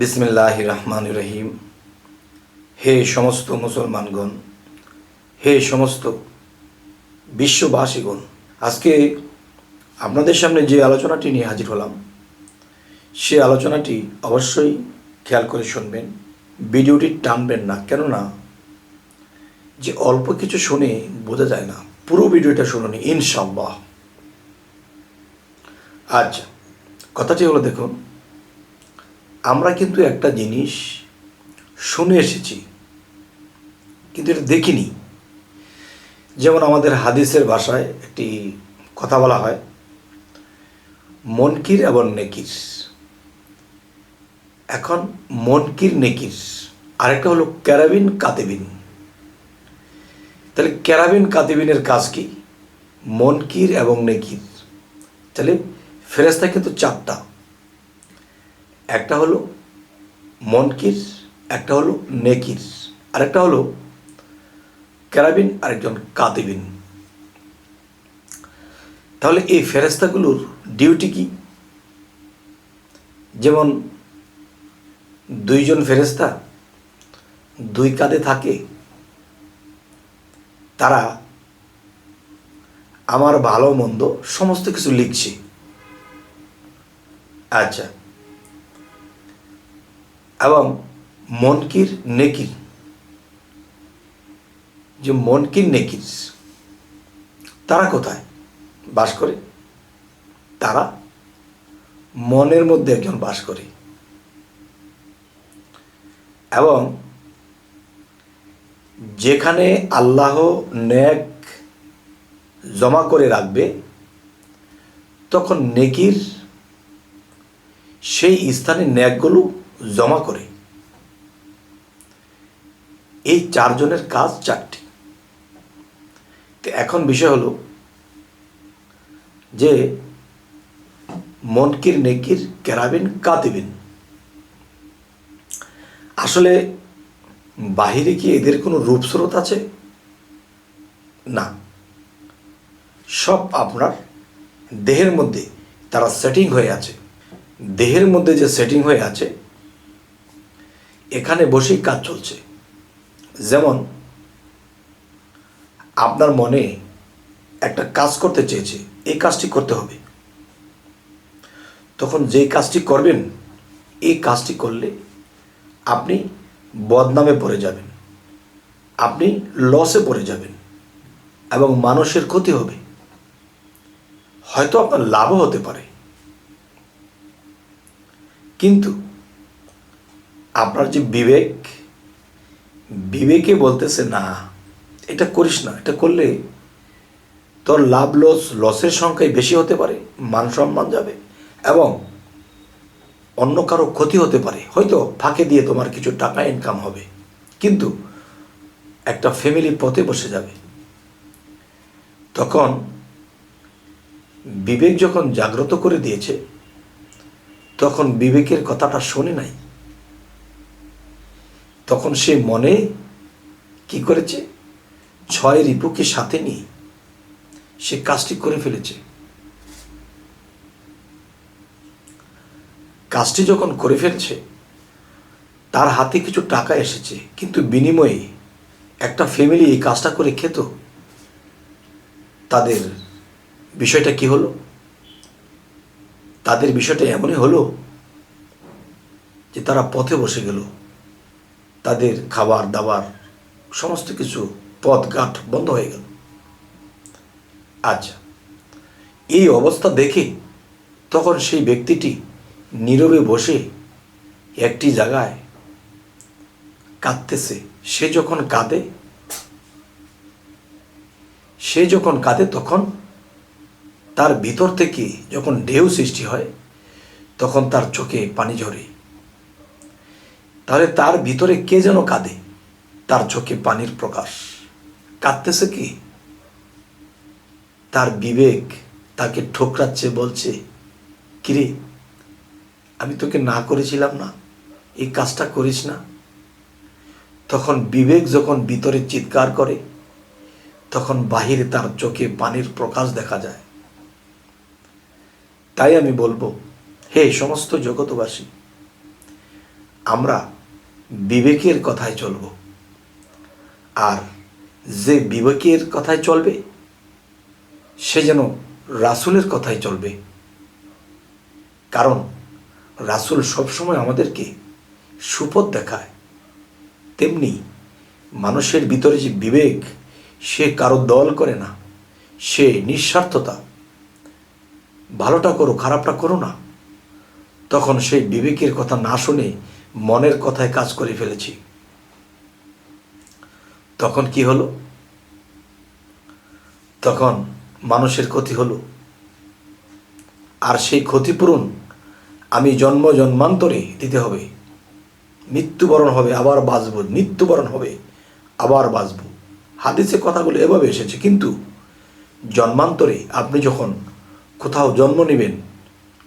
বিসমিল্লাহ রহমান রহিম। হে সমস্ত মুসলমানগণ, হে সমস্ত বিশ্ববাসীগণ, আজকে আপনাদের সামনে যে আলোচনাটি নিয়ে হাজির হলাম, সে আলোচনাটি অবশ্যই খেয়াল করে শুনবেন, ভিডিওটি টানবেন না, কেননা যে অল্প কিছু শুনে বোঝা যায় না, পুরো ভিডিওটা শুনুন ইনশাল্লাহ আচ্ছা কথাটি হলো দেখুন আমরা কিন্তু একটা জিনিস শুনে এসেছি, কিন্তু এটা দেখিনি। যেমন আমাদের হাদিসের ভাষায় একটি কথা বলা হয়, মনকির এবং নেকির। এখন মনকির, নেকির। আরেকটা হলো ক্যারাবিন, কাতেবিন। তাহলে ক্যারাবিন, কাতেবিনের কাজ কি? মনকির এবং নেকির। তাহলে ফেরেস্তা কিন্তু চারটা। একটা হলো মনকির একটা হলো নেকির আরেকটা হলো ক্যারাবিন, আরেকজন কাতিবিন। তাহলে এই ফেরেস্তাগুলোর ডিউটি কি? যেমন দুইজন ফেরেস্তা দুই কাঁধে থাকে, তারা আমার ভালো মন্দ সমস্ত কিছু লিখছে। আচ্ছা। এবং মনকির নেকির। যে মনকির নেকির, তারা কোথায়? বাস করে? তারা মনের মধ্যে একজন বাস করে। এবং যেখানে আল্লাহ ন্যাক জমা করে রাখবে, তখন নেকির সেই স্থানে ন্যাকগুলো জমা করে। এই চারজনের কাজ চারটি। তো এখন বিষয় হলো যে মনকির, নেকির, কেরাবিন, কাতিবিন। আসলে বাহিরে কি এদের কোনো রূপস্রোত আছে? না। সব আপনার দেহের মধ্যে তারা সেটিং হয়ে আছে। দেহের মধ্যে যে সেটিং হয়ে আছে এখানে বসেই কাজ চলছে। যেমন, আপনার মনে একটা কাজ করতে চেয়েছে, এই কাজটি করতে হবে। তখন যে কাজটি করবেন, এই কাজটি করলে আপনি বদনামে পড়ে যাবেন। আপনি লসে পড়ে যাবেন এবং মানুষের ক্ষতি হবে। হয়তো আপনার লাভও হতে পারে। কিন্তু আপনার যে বিবেক বিবেকে বলতেছে, না, এটা করিস না, এটা করলে তোর লাভ লস লসের সংখ্যাই বেশি হতে পারে, মান সম্মান যাবে এবং অন্য কারও ক্ষতি হতে পারে। হয়তো ফাঁকে দিয়ে তোমার কিছু টাকা ইনকাম হবে, কিন্তু একটা ফ্যামিলি পথে বসে যাবে। তখন বিবেক যখন জাগ্রত করে দিয়েছে, তখন বিবেকের কথাটা শোনে নাই। তখন সে মনে কি করেছে? ছয় রিপুকে সাথে নিয়ে সে কাজটি করে ফেলেছে। কাজটি যখন করে ফেলছে, তার হাতে কিছু টাকা এসেছে, কিন্তু বিনিময়ে একটা ফ্যামিলি এই কাজটা করে খেত। তাদের বিষয়টা কি হলো? তাদের বিষয়টা এমনই হলো যে তারা পথে বসে গেল। তাদের খাবার দাবার সমস্ত কিছু পথঘাট বন্ধ হয়ে গেল। আচ্ছা এই অবস্থা দেখে তখন সেই ব্যক্তিটি নীরবে বসে একটি জায়গায় কাঁদতেছে। সে যখন কাঁদে, সে যখন কাঁদে তখন তার ভিতর থেকে যখন ঢেউ সৃষ্টি হয়, তখন তার চোখে পানি ঝরে। তাহলে তার ভিতরে কে যেন কাঁদে? তার চোখে পানির প্রকাশ। কাঁদতেছে কি? তার বিবেক তাকে ঠোকরাচ্ছে, বলছে, কিরে, আমি তোকে না করেছিলাম না? এই কাজটা করিস না? তখন বিবেক যখন ভিতরে চিৎকার করে, তখন বাহিরে তার চোখে পানির প্রকাশ দেখা যায়। তাই আমি বলব, হে সমস্ত জগতবাসী আমরা বিবেকের কথায় চলব। আর যে বিবেকের কথায় চলবে, সে যেন রাসুলের কথাই চলবে। কারণ রাসুল সবসময় আমাদেরকে সুপথ দেখায়। তেমনি মানুষের ভিতরে যে বিবেক, সে কারও দল করে না, সে নিঃস্বার্থতা। ভালোটা করো, খারাপটা করো না। তখন সেই বিবেকের কথা না শুনে মনের কথায় কাজ করে ফেলেছি। তখন কি হলো? তখন মানুষের ক্ষতি হলো। আর সেই ক্ষতিপূরণ আমি জন্ম জন্মান্তরে দিতে হবে। মৃত্যুবরণ হবে, আবার বাঁচব। মৃত্যুবরণ হবে, আবার বাঁচব। হাদিসে কথাগুলো এভাবে এসেছে। কিন্তু জন্মান্তরে আপনি যখন কোথাও জন্ম নেবেন,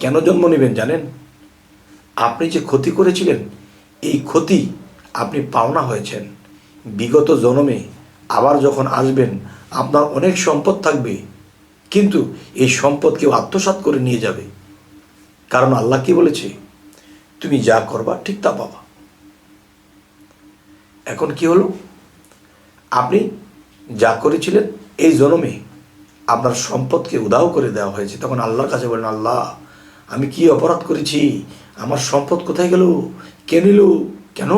কেন জন্ম নেবেন জানেন? আপনি যে ক্ষতি করেছিলেন, এই ক্ষতি আপনি পাওনা হয়েছেন। বিগত জনমে আবার যখন আসবেন, আপনার অনেক সম্পদ থাকবে, কিন্তু এই সম্পদ কেউ আত্মসাৎ করে নিয়ে যাবে। কারণ আল্লাহ কি বলেছে? তুমি যা করবা ঠিক তা পাবা। এখন কি হলো? আপনি যা করেছিলেন, এই জনমে আপনার সম্পদকে উদাও করে দেওয়া হয়েছে। তখন আল্লাহর কাছে বলেন, আল্লাহ, আমি কি অপরাধ করেছি? আমার সম্পদ কোথায় গেল? কে নিল? কেন?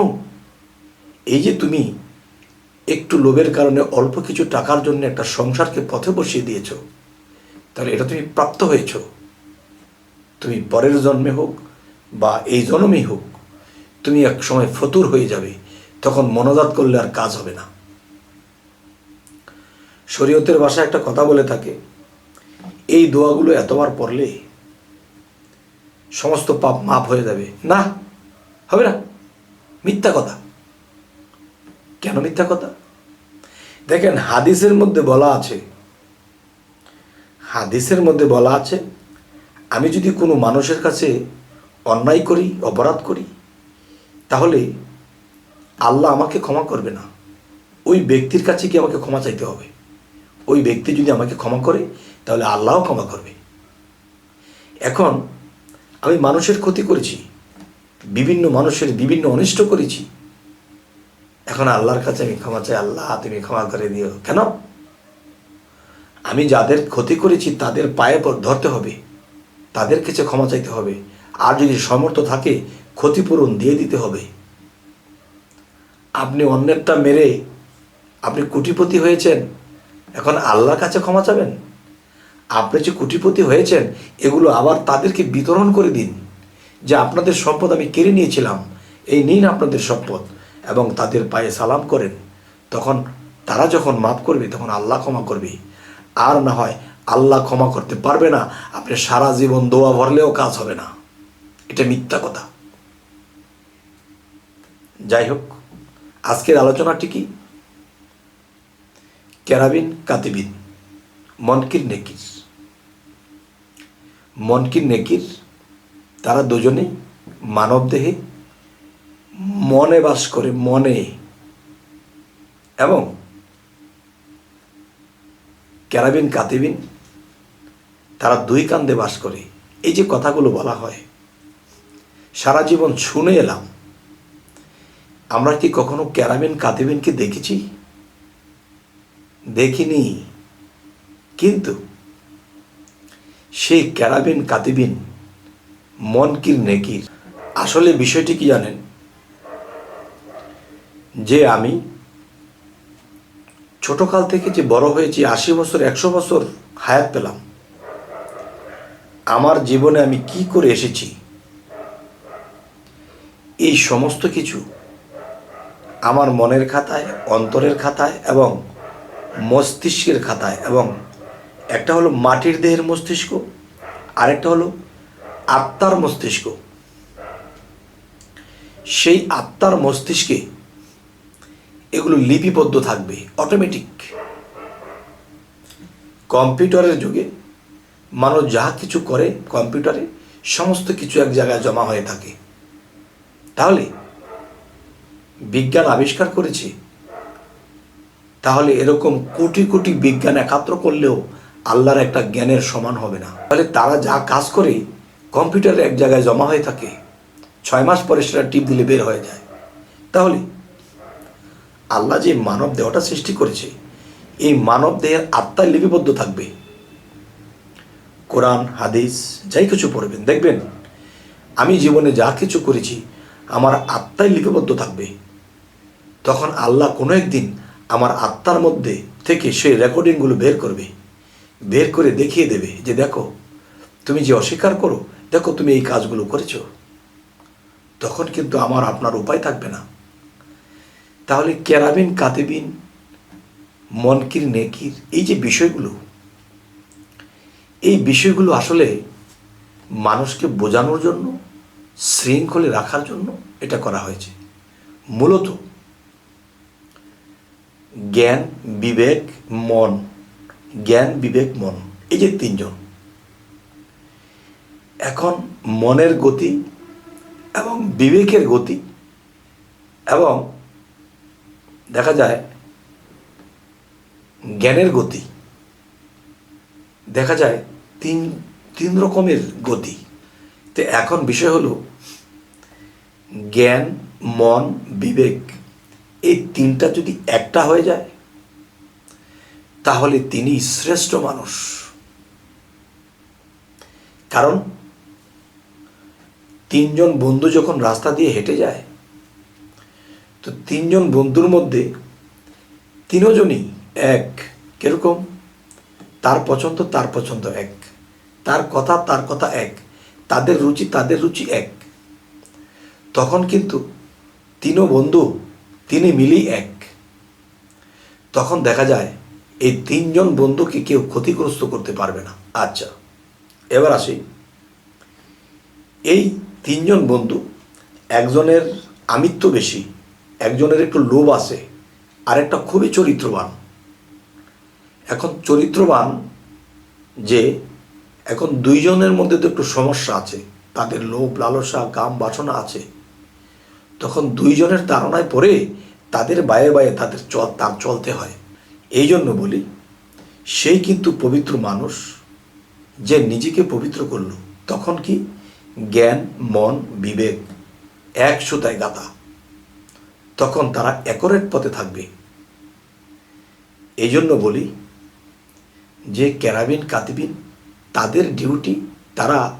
এই যে তুমি একটু লোভের কারণে অল্প কিছু টাকার জন্য একটা সংসারকে পথে বসিয়ে দিয়েছ, তাহলে এটা তুমি প্রাপ্ত হয়েছ। তুমি পরের জন্মে হোক বা এই জন্মেই হোক, তুমি এক সময় ফতুর হয়ে যাবে, তখন মনোজাত করলে আর কাজ হবে না। শরীয়তের ভাষায় একটা কথা বলে থাকে, এই দোয়াগুলো এতবার পড়লে সমস্ত পাপ মাপ হয়ে যাবে। না, হবে না। মিথ্যা কথা। কেন মিথ্যা কথা? দেখেন, হাদিসের মধ্যে বলা আছে, হাদিসের মধ্যে বলা আছে, আমি যদি কোনো মানুষের কাছে অন্যায় করি, অপরাধ করি, তাহলে আল্লাহ আমাকে ক্ষমা করবে না। ওই ব্যক্তির কাছে কি আমাকে ক্ষমা চাইতে হবে? ওই ব্যক্তি যদি আমাকে ক্ষমা করে, তাহলে আল্লাহও ক্ষমা করবে। এখন আমি মানুষের ক্ষতি করেছি, বিভিন্ন মানুষের বিভিন্ন অনিষ্ট করেছি। এখন আল্লাহর কাছে আমি ক্ষমা চাই, আল্লাহ তুমি ক্ষমা করে দিও। কেন? আমি যাদের ক্ষতি করেছি তাদের পায়ে ধরতে হবে। তাদের কাছে ক্ষমা চাইতে হবে। আর যদি সমর্থ থাকে, ক্ষতিপূরণ দিয়ে দিতে হবে। আপনি অন্যেরটা মেরে আপনি কুটিপতি হয়েছেন, এখন আল্লাহর কাছে ক্ষমা চাবেন? আপনি যে কুটিপতি হয়েছেন, এগুলো আবার তাদেরকে বিতরণ করে দিন। যে আপনাদের সম্পদ আমি কেড়ে নিয়েছিলাম, এই নিন আপনাদের সম্পদ এবং তাদের পায়ে সালাম করেন। তখন তারা যখন মাফ করবে, তখন আল্লাহ ক্ষমা করবে। আর না হয় আল্লাহ ক্ষমা করতে পারবে না, আপনি সারা জীবন দোয়া ভরলেও কাজ হবে না। এটা মিথ্যা কথা। যাই হোক, আজকের আলোচনাটি কি? ক্যারাবিন কাতিবিন, মনকির নেকির। মনকির নেকির, তারা দুজনে মানব দেহে মনে বাস করে, মনে। এবং ক্যারাবিন, কাতিবিন, তারা দুই কান্দে বাস করে। এই যে কথাগুলো বলা হয়, সারা জীবন শুনে এলাম। আমরা কি কখনো ক্যারাবিন, কাতিবিনকে দেখেছি? দেখিনি। কিন্তু সেই ক্যারাবিন, কাতিবিন, মনকির নেকির। আসলে বিষয়টি কি জানেন? যে আমি ছোটকাল থেকে যে বড় হয়েছি, আশি বছর, একশো বছর হায়াত পেলাম। আমার জীবনে আমি কি করে এসেছি? এই সমস্ত কিছু আমার মনের খাতায়, অন্তরের খাতায় এবং মস্তিষ্কের খাতায় এবং একটা হলো মাটির দেহের মস্তিষ্ক, আরেকটা হলো আত্মার মস্তিষ্ক। সেই আত্মার মস্তিষ্কে এগুলো লিপিবদ্ধ থাকবে অটোমেটিক কম্পিউটারের যুগে মানুষ যা কিছু করে কম্পিউটারে, সমস্ত কিছু এক জায়গায় জমা হয়ে থাকে। তাহলে বিজ্ঞান আবিষ্কার করেছে, তাহলে এরকম কোটি কোটি বিজ্ঞান একাত্র করলেও আল্লাহর একটা জ্ঞানের সমান হবে না। তাহলে তারা যা কাজ করে, কম্পিউটারে এক জায়গায় জমা হয়ে থাকে, ছয় মাস পরে সেটা টিপ দিলে বের হয়ে যায়। তাহলে আল্লাহ যে মানব দেহটা সৃষ্টি করেছে, এই মানব দেহের আত্মায় লিপিবদ্ধ থাকবে। কোরআন, হাদিস, যাই কিছু পড়বেন, দেখবেন আমি জীবনে যা কিছু করেছি, আমার আত্মায় লিপিবদ্ধ থাকবে। তখন আল্লাহ কোনো একদিন আমার আত্মার মধ্যে থেকে সেই রেকর্ডিংগুলো বের করবে। বের করে দেখিয়ে দেবে যে দেখো, তুমি যে অস্বীকার করো, দেখো তুমি এই কাজগুলো করেছ। তখন কিন্তু আমার আপনার উপায় থাকবে না। তাহলে কেরাবিন, কাতেবিন, মনকির, নেকির এই যে বিষয়গুলো, এই বিষয়গুলো আসলে মানুষকে বোঝানোর জন্য, শৃঙ্খলে রাখার জন্য এটা করা হয়েছে। মূলত জ্ঞান, বিবেক, মন জ্ঞান, বিবেক, মন, এই যে তিনজন। এখন মনের গতি এবং বিবেকের গতি এবং দেখা যায় জ্ঞানের গতি, দেখা যায় তিন তিন রকমের গতি। তো এখন বিষয় হলো জ্ঞান, মন, বিবেক, এই তিনটা যদি একটা হয়ে যায় তাহলে তিনি শ্রেষ্ঠ মানুষ। কারণ তিনজন বন্ধু যখন রাস্তা দিয়ে হেঁটে যায়, তো তিনজন বন্ধুর মধ্যে তিনজনই এক। কীরকম? তার পছন্দ তার পছন্দ এক। তার কথা তার কথা এক। তাদের রুচি তাদের রুচি এক। তখন কিন্তু তিনও বন্ধু তিনি মিলি এক। তখন দেখা যায় এই তিনজন বন্ধুকে কেউ ক্ষতিগ্রস্ত করতে পারবে না। আচ্ছা এবার আসি। এই তিনজন বন্ধু, একজনের আমিত্ব বেশি, একজনের একটু লোভ আছে, আর একটা খুবই চরিত্রবান। এখন চরিত্রবান যে, এখন দুইজনের মধ্যে তো একটু সমস্যা আছে, তাদের লোভ, লালসা, কাম, বাসনা আছে। তখন দুইজনের ধারণায় পড়ে তাদের বায়ে বায়ে তাদের চল, তার চলতে হয়। এই জন্য বলি সেই কিন্তু পবিত্র মানুষ, যে নিজেকে পবিত্র করল, তখন কি জ্ঞান, মন, বিবেক এক সুতায় তখন তারা একরেট পথে থাকবে। এই জন্য বলি, যে ক্যারাবিন কাতিবিন, তাদের ডিউটি তারা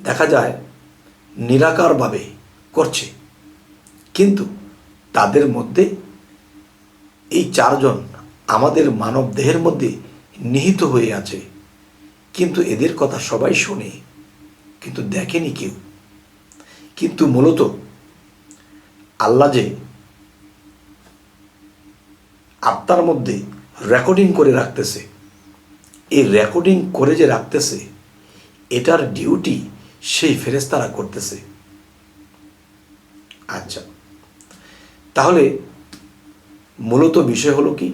দেখা যায় নিরাকারভাবে করছে। কিন্তু তাদের মধ্যে এই চারজন আমাদের মানব দেহের মধ্যে নিহিত হয়ে আছে। কিন্তু এদের কথা সবাই শোনে, কিন্তু দেখেনি কেউ। কিন্তু মূলত আল্লাহ যে আত্মার মধ্যে রেকর্ডিং করে রাখতেছে, এই রেকর্ডিং করে যে রাখতেছে, এটার ডিউটি সেই ফেরেস্তারা করতেছে। আচ্ছা তাহলে মূলত বিষয় হলো কি?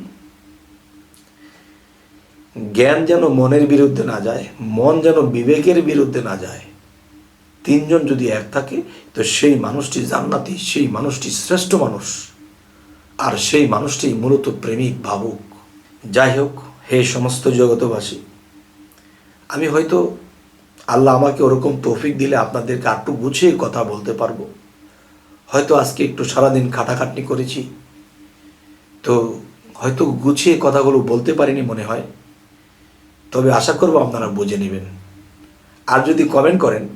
জ্ঞান যেন মনের বিরুদ্ধে না যায়, মন যেন বিবেকের বিরুদ্ধে না যায়, তিনজন যদি এক থাকে, তো সেই মানুষটি জান্নাতি, সেই মানুষটি শ্রেষ্ঠ মানুষ, আর সেই মানুষটি মূলত প্রেমিক, ভাবুক। যাই হোক, হে সমস্ত জগতবাসী আমি হয়তো আল্লাহ আমাকে ওরকম তৌফিক দিলে আপনাদেরকে আরটু গুছিয়ে কথা বলতে পারব। হয়তো আজকে একটু সারাদিন খাটাখাটনি করেছি তো হয়তো গুছিয়ে কথাগুলো বলতে পারিনি মনে হয়। তবে আশা করব আপনারা বুঝে নেবেন। আর যদি কমেন্ট করেন,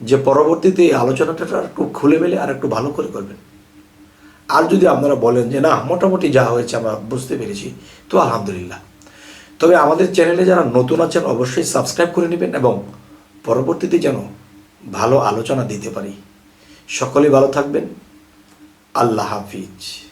যে পরবর্তীতে এই আলোচনাটা একটু খুলে মেলে আর একটু ভালো করে করবেন। আর যদি আপনারা বলেন যে, না, মোটামুটি যা হয়েছে আমরা বুঝতে পেরেছি, তো আলহামদুলিল্লাহ। তবে আমাদের চ্যানেলে যারা নতুন আছেন, অবশ্যই সাবস্ক্রাইব করে নেবেন এবং পরবর্তীতে যেন ভালো আলোচনা দিতে পারি। সকলে ভালো থাকবেন। আল্লাহ হাফিজ।